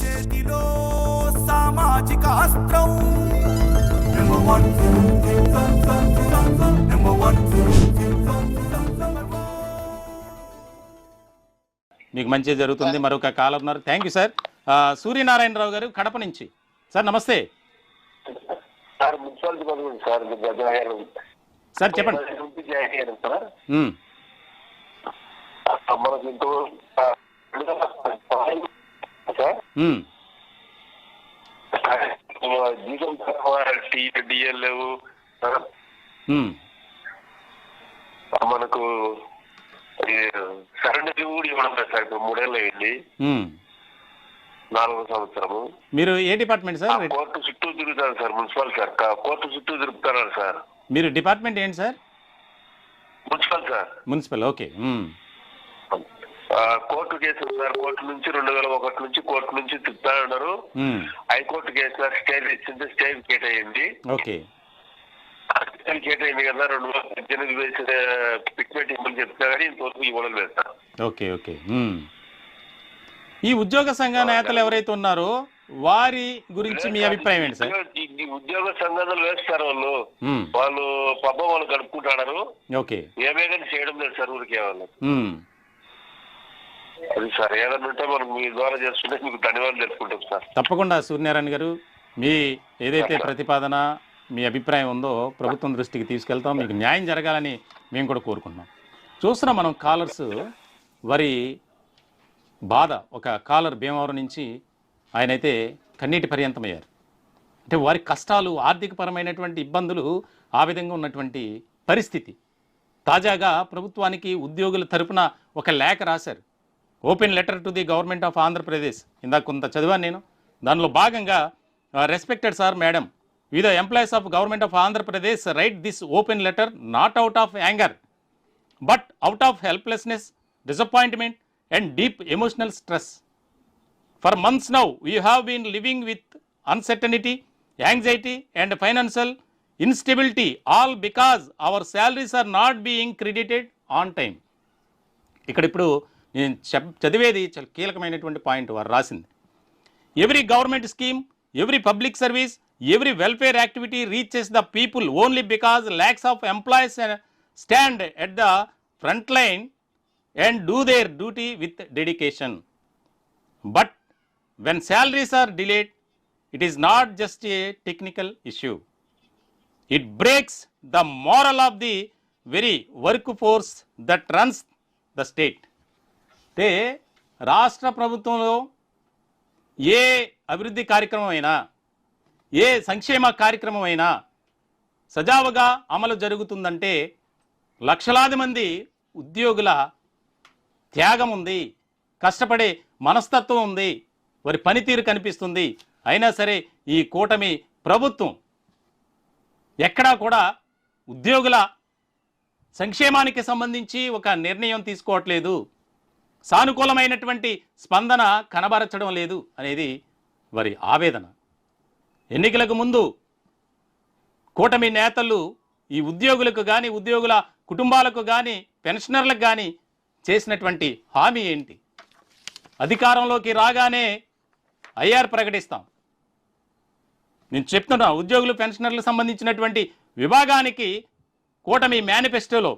చేతిలో సామాజిక అస్త్రం. మీకు మంచి జరుగుతుంది. మరొక కాలం ఉన్నారు. థ్యాంక్ యూ సార్ సూర్యనారాయణరావు గారు కడప నుంచి. సార్ నమస్తే. సార్ చెప్పండి. సార్ ఉమ్, మనకి ఇంకో ఆ, రెండు వేల పదహైదు సార్ ఉమ్, జీతం టీ డిఎల్ లేవు. మనకు బిల్ కూడా ఇవ్వడం లేదు సార్ ఇప్పుడు మూడేళ్ళు అయింది. నాలుగో సంవత్సరము. మీరు ఏ డిపార్ట్మెంట్ సార్? కోర్టు చుట్టూ తిరుగుతాను సార్ మున్సిపల్ సార్. కోర్టు చుట్టూ తిరుగుతున్నారు సార్. మీరు డిపార్ట్మెంట్ ఏంటి sir? Municipal sir. Municipal okay. Court కేసులు సార్ కోర్టు నుంచి రెండు వేల ఒకటి నుంచి కోర్టు నుంచి తిప్పుతా ఉన్నారు ఉమ్, హైకోర్టు కేసులో స్టే ఇచ్చింది స్టే కేట్ అయింది అయింది కదా రెండు వేల పద్దెనిమిది వేసిన పిక్మెంట్ ఇవ్వని చెప్తా కానీ ఇంతవరకు ఇవ్వడం లేదు సార్. Okay okay. ఉమ్. ఈ ఉద్యోగ సంఘ నేతలు ఎవరైతే ఉన్నారో వారి గురించి మీ అభిప్రాయం ఏంటి సార్? ఈ ఉద్యోగ సంఘాలు వేస్తారు వాళ్ళు. ఉమ్, వాళ్ళు పబ్బం వాళ్ళు గడుపుకుంటారు ఓకే. ఏమే కానీ చేయడం లేదు సార్ ఊరికే వాళ్ళు అది సార్ ఏదైనా ఉంటే మనం మీ ద్వారా మీకు ధన్యవాదాలు తెలుసుకుంటాం సార్. తప్పకుండా సూర్యనారాయణ గారు. మీ ఏదైతే ప్రతిపాదన మీ అభిప్రాయం ఉందో ప్రభుత్వం దృష్టికి తీసుకెళ్తాం. మీకు న్యాయం జరగాలని మేము కూడా కోరుకుంటున్నాం. చూస్తున్నాం మనం కాలర్స్ వారి బాధ ఒక కాలర్ భీమవరం నుంచి ఆయనైతే కన్నీటి పర్యంతమయ్యారు. అంటే వారి కష్టాలు ఆర్థికపరమైనటువంటి ఇబ్బందులు ఆ విధంగా ఉన్నటువంటి పరిస్థితి. తాజాగా ప్రభుత్వానికి ఉద్యోగుల తరపున ఒక లేఖ రాశారు. Open letter to the government of Andhra Pradesh. ఇందాక కొంత చదివాను నేను. దానిలో భాగంగా respected sir madam with employees of government of Andhra Pradesh write this open letter not out of anger but out of helplessness disappointment and deep emotional stress for months now you have been living with uncertainty anxiety and financial instability all because our salaries are not being credited on time ఇక్కడ ఇప్పుడు నేను చదివేది చాలా కీలకమైనటువంటి point వారు రాసింది. Every government scheme every public service every welfare activity reaches the people only because lakhs of employees stand at the front line and do their duty with dedication. But when salaries are delayed it is not just a technical issue. It breaks the the of the very work force that runs the state. అంటే రాష్ట్ర ప్రభుత్వంలో ఏ అభివృద్ధి కార్యక్రమమైనా ఏ సంక్షేమ కార్యక్రమం అయినా సజావుగా అమలు జరుగుతుందంటే లక్షలాది మంది ఉద్యోగుల త్యాగం ఉంది కష్టపడే మనస్తత్వం ఉంది వారి పనితీరు కనిపిస్తుంది. అయినా సరే ఈ కూటమి ప్రభుత్వం ఎక్కడా కూడా ఉద్యోగుల సంక్షేమానికి సంబంధించి ఒక నిర్ణయం తీసుకోవట్లేదు. సానుకూలమైనటువంటి స్పందన కనబరచడం లేదు అనేది వారి ఆవేదన. ఎన్నికలకు ముందు కూటమి నేతలు ఈ ఉద్యోగులకు కానీ ఉద్యోగుల కుటుంబాలకు కానీ పెన్షనర్లకు కానీ చేసినటువంటి హామీ ఏంటి? అధికారంలోకి రాగానే ఐఆర్ ప్రకటిస్తాం. నేను చెప్తున్నా ఉద్యోగులు పెన్షనర్లకు సంబంధించినటువంటి విభాగానికి కూటమి మేనిఫెస్టోలో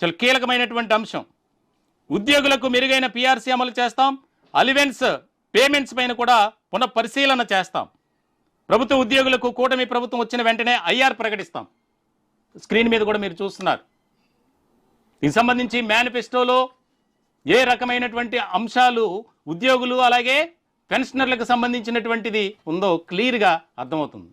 చాలా కీలకమైనటువంటి అంశం. ఉద్యోగులకు మెరుగైన పిఆర్సీ అమలు చేస్తాం. అలివెన్స్ పేమెంట్స్ పైన కూడా పునఃపరిశీలన చేస్తాం. ప్రభుత్వ ఉద్యోగులకు కూటమి ప్రభుత్వం వచ్చిన వెంటనే ఐఆర్ ప్రకటిస్తాం. స్క్రీన్ మీద కూడా మీరు చూస్తున్నారు. దీనికి సంబంధించి మేనిఫెస్టోలో ఏ రకమైనటువంటి అంశాలు ఉద్యోగులు అలాగే పెన్షనర్లకు సంబంధించినటువంటిది ఉందో క్లియర్గా అర్థమవుతుంది.